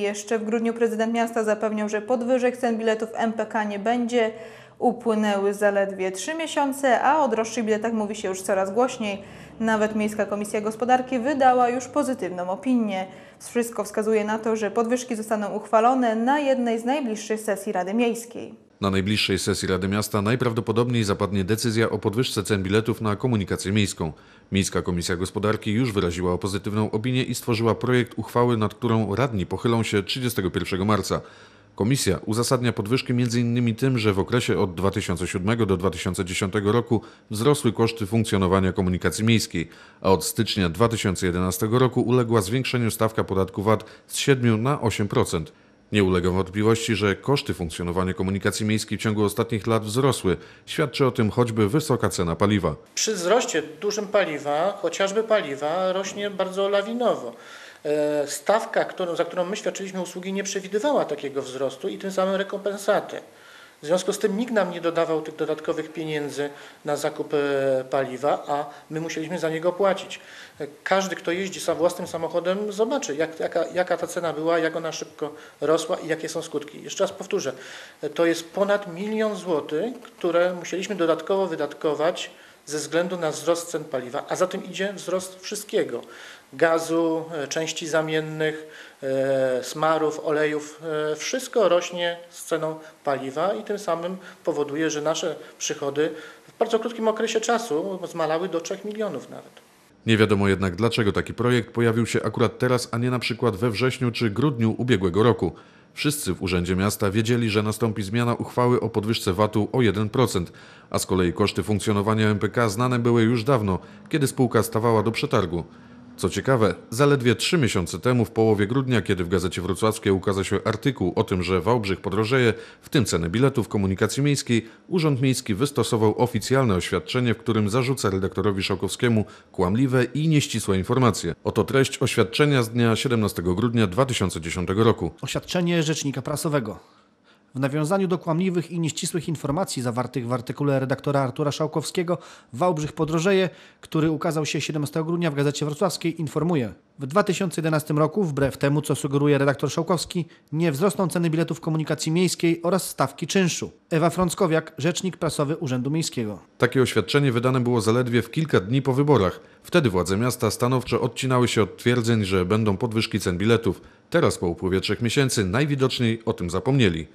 Jeszcze w grudniu prezydent miasta zapewniał, że podwyżek cen biletów MPK nie będzie. Upłynęły zaledwie trzy miesiące, a o droższych biletach mówi się już coraz głośniej. Nawet Miejska Komisja Gospodarki wydała już pozytywną opinię. Wszystko wskazuje na to, że podwyżki zostaną uchwalone na jednej z najbliższych sesji Rady Miejskiej. Na najbliższej sesji Rady Miasta najprawdopodobniej zapadnie decyzja o podwyżce cen biletów na komunikację miejską. Miejska Komisja Gospodarki już wyraziła pozytywną opinię i stworzyła projekt uchwały, nad którą radni pochylą się 31 marca. Komisja uzasadnia podwyżki m.in. tym, że w okresie od 2007 do 2010 roku wzrosły koszty funkcjonowania komunikacji miejskiej, a od stycznia 2011 roku uległa zwiększeniu stawka podatku VAT z 7 na 8%. Nie ulega wątpliwości, że koszty funkcjonowania komunikacji miejskiej w ciągu ostatnich lat wzrosły. Świadczy o tym choćby wysoka cena paliwa. Przy wzroście dużym paliwa, chociażby paliwa, rośnie bardzo lawinowo. E, Stawka, którą, za którą my świadczyliśmy usługi, nie przewidywała takiego wzrostu i tym samym rekompensaty. W związku z tym nikt nam nie dodawał tych dodatkowych pieniędzy na zakup e, paliwa, a my musieliśmy za niego płacić. E, Każdy, kto jeździ sam własnym samochodem, zobaczy, jak, jaka, jaka ta cena była, jak ona szybko rosła i jakie są skutki. Jeszcze raz powtórzę, e, to jest ponad milion złotych, które musieliśmy dodatkowo wydatkować ze względu na wzrost cen paliwa, a za tym idzie wzrost wszystkiego. Gazu, e, części zamiennych, e, smarów, olejów. e, Wszystko rośnie z ceną paliwa i tym samym powoduje, że nasze przychody w bardzo krótkim okresie czasu zmalały do 3 milionów nawet. Nie wiadomo jednak, dlaczego taki projekt pojawił się akurat teraz, a nie na przykład we wrześniu czy grudniu ubiegłego roku. Wszyscy w Urzędzie Miasta wiedzieli, że nastąpi zmiana uchwały o podwyżce VAT-u o 1%, a z kolei koszty funkcjonowania MPK znane były już dawno, kiedy spółka stawała do przetargu. Co ciekawe, zaledwie trzy miesiące temu, w połowie grudnia, kiedy w Gazecie Wrocławskiej ukazał się artykuł o tym, że Wałbrzych podrożeje, w tym ceny biletów komunikacji miejskiej, Urząd Miejski wystosował oficjalne oświadczenie, w którym zarzuca redaktorowi Szałkowskiemu kłamliwe i nieścisłe informacje. Oto treść oświadczenia z dnia 17 grudnia 2010 roku. Oświadczenie rzecznika prasowego. W nawiązaniu do kłamliwych i nieścisłych informacji zawartych w artykule redaktora Artura Szałkowskiego Wałbrzych podrożeje, który ukazał się 17 grudnia w Gazecie Wrocławskiej, informuje. W 2011 roku, wbrew temu, co sugeruje redaktor Szałkowski, nie wzrosną ceny biletów komunikacji miejskiej oraz stawki czynszu. Ewa Frąckowiak, rzecznik prasowy Urzędu Miejskiego. Takie oświadczenie wydane było zaledwie w kilka dni po wyborach. Wtedy władze miasta stanowczo odcinały się od twierdzeń, że będą podwyżki cen biletów. Teraz, po upływie trzech miesięcy, najwidoczniej o tym zapomnieli.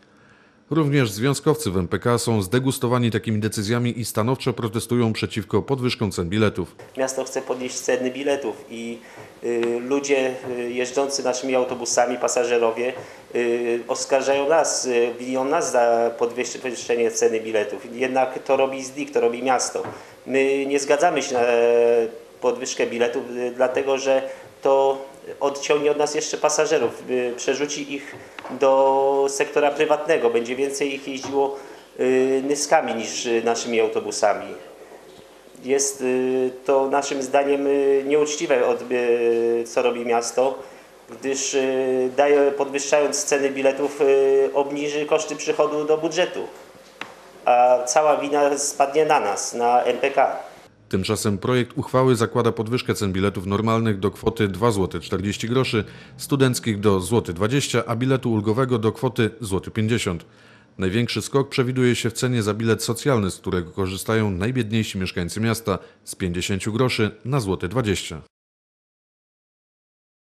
Również związkowcy w MPK są zdegustowani takimi decyzjami i stanowczo protestują przeciwko podwyżkom cen biletów. Miasto chce podnieść ceny biletów i y, ludzie y, jeżdżący naszymi autobusami, pasażerowie y, oskarżają nas, y, winią nas za podwyższ- podwyższenie ceny biletów. Jednak to robi ZDIK, to robi miasto. My nie zgadzamy się na podwyżkę biletów, y, dlatego że to odciągnie od nas jeszcze pasażerów, y, przerzuci ich do sektora prywatnego. Będzie więcej ich jeździło y, nyskami niż y, naszymi autobusami. Jest to naszym zdaniem nieuczciwe, co robi miasto, gdyż daje, podwyższając ceny biletów obniży koszty przychodu do budżetu, a cała wina spadnie na nas, na MPK. Tymczasem projekt uchwały zakłada podwyżkę cen biletów normalnych do kwoty 2 zł 40 groszy, studenckich do złoty 20, a biletu ulgowego do kwoty złoty 50. Największy skok przewiduje się w cenie za bilet socjalny, z którego korzystają najbiedniejsi mieszkańcy miasta z 50 groszy na złoty 20.